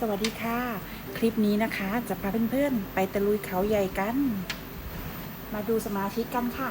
สวัสดีค่ะ คลิปนี้นะคะจะพาเพื่อนๆ ไปตะลุยเขาใหญ่กัน มาดูสมาชิกกันค่ะ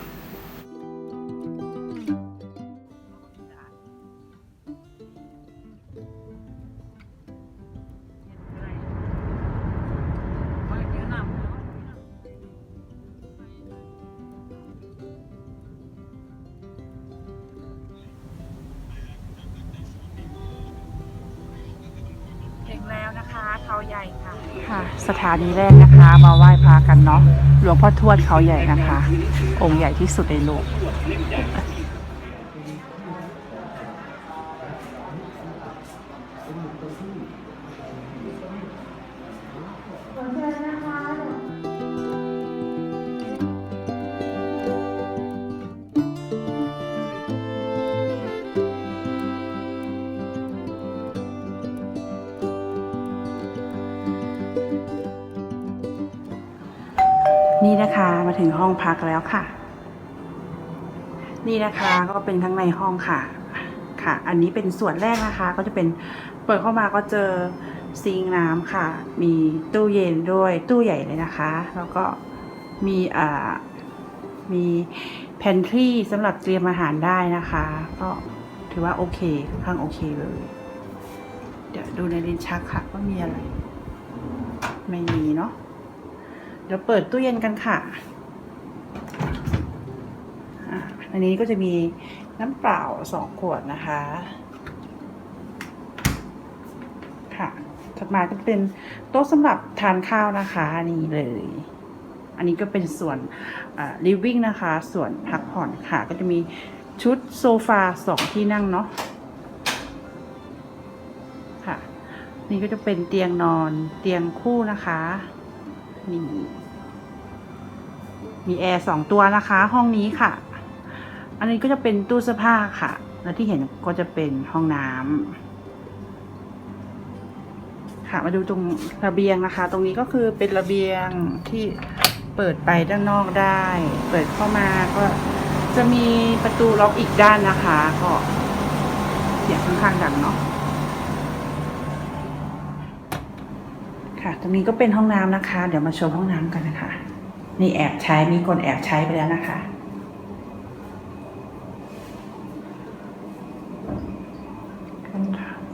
เขาใหญ่ค่ะ ค่ะ สถานีแรกนะคะ มาไหว้พระกันเนาะหลวงพ่อทวดเขาใหญ่นะคะ องค์ใหญ่ที่สุดในโลก นี่นะคะมาถึงห้องพักแล้วค่ะ นี่นะคะก็เป็นข้างในห้องค่ะ ค่ะ อันนี้เป็นส่วนแรกนะคะ ก็จะเป็นเปิดเข้ามาก็เจอซิงน้ำค่ะ มีตู้เย็นด้วยตู้ใหญ่เลยนะคะ แล้วก็มีอ่ามีแพนทรีสำหรับเตรียมอาหารได้นะคะ ก็ถือว่าโอเคค่อนข้างโอเคเลย เดี๋ยวดูในลิ้นชักค่ะว่ามีอะไร ไม่มีเนาะ เดี๋ยวเปิดตู้เย็นกันค่ะ อันนี้ก็จะมีน้ำเปล่าสองขวดนะคะ ค่ะ ถัดมาก็เป็นโต๊ะสำหรับทานข้าวนะคะนี่เลย อันนี้ก็เป็นส่วนอ่า living นะคะ ส่วนพักผ่อนค่ะ ก็จะมีชุดโซฟาสองที่นั่งเนาะค่ะ นี่ก็จะเป็นเตียงนอนเตียงคู่นะคะ นี่ มีแอร์สองตัวนะคะ ห้องนี้ค่ะ อันนี้ก็จะเป็นตู้เสื้อผ้าค่ะ และที่เห็นก็จะเป็นห้องน้ำค่ะ มาดูตรงระเบียงนะคะ ตรงนี้ก็คือเป็นระเบียงที่เปิดไปด้านนอกได้ เปิดเข้ามาก็จะมีประตูล็อกอีกด้านนะคะ ก็เสียงค่อนข้างดังเนาะ ค่ะ ตรงนี้ก็เป็นห้องน้ำนะคะ เดี๋ยวมาชมห้องน้ำกันนะคะ นี่แอบใช้มีคนแอบใช้ไปแล้วนะคะ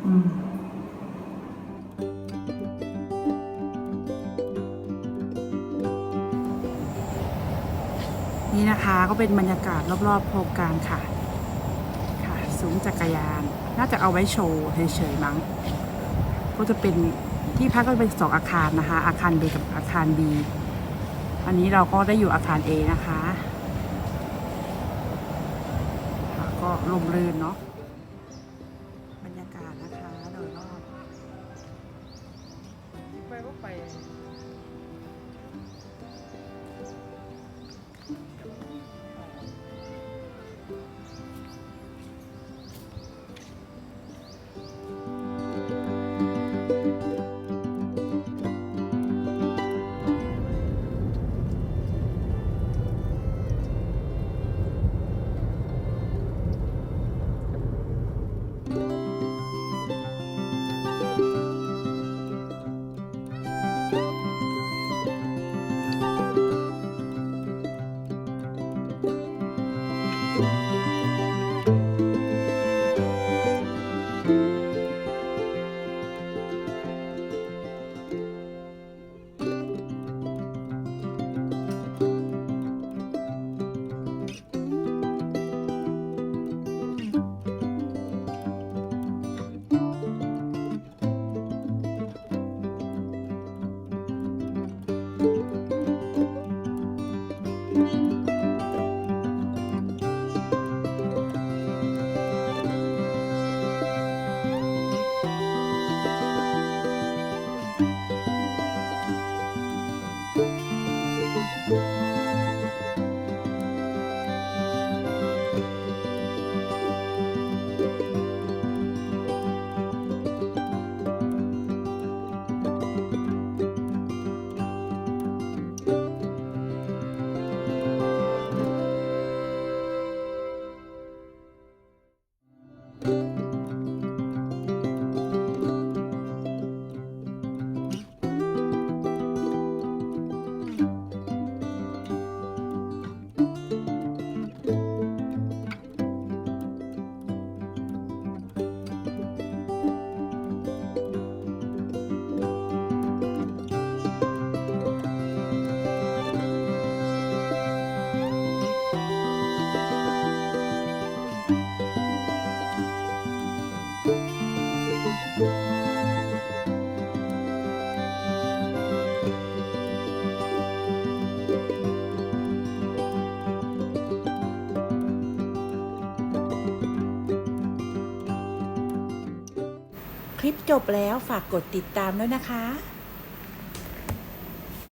อืมนี่นะคะก็เป็นบรรยากาศรอบๆโครงการค่ะ ค่ะสูงจักรยาน น่าจะเอาไว้โชว์เฉยๆมั้ง ก็จะเป็น ที่พักก็เป็นสองอาคารนะคะ อาคาร B กับอาคาร B อันนี้เราก็ได้อยู่อาคาร A นะคะค่ะก็ลมรื่นเนาะบรรยากาศนะคะโดยรอบไปก็ไป ลิปจบแล้วฝากกดติดตามด้วยนะคะ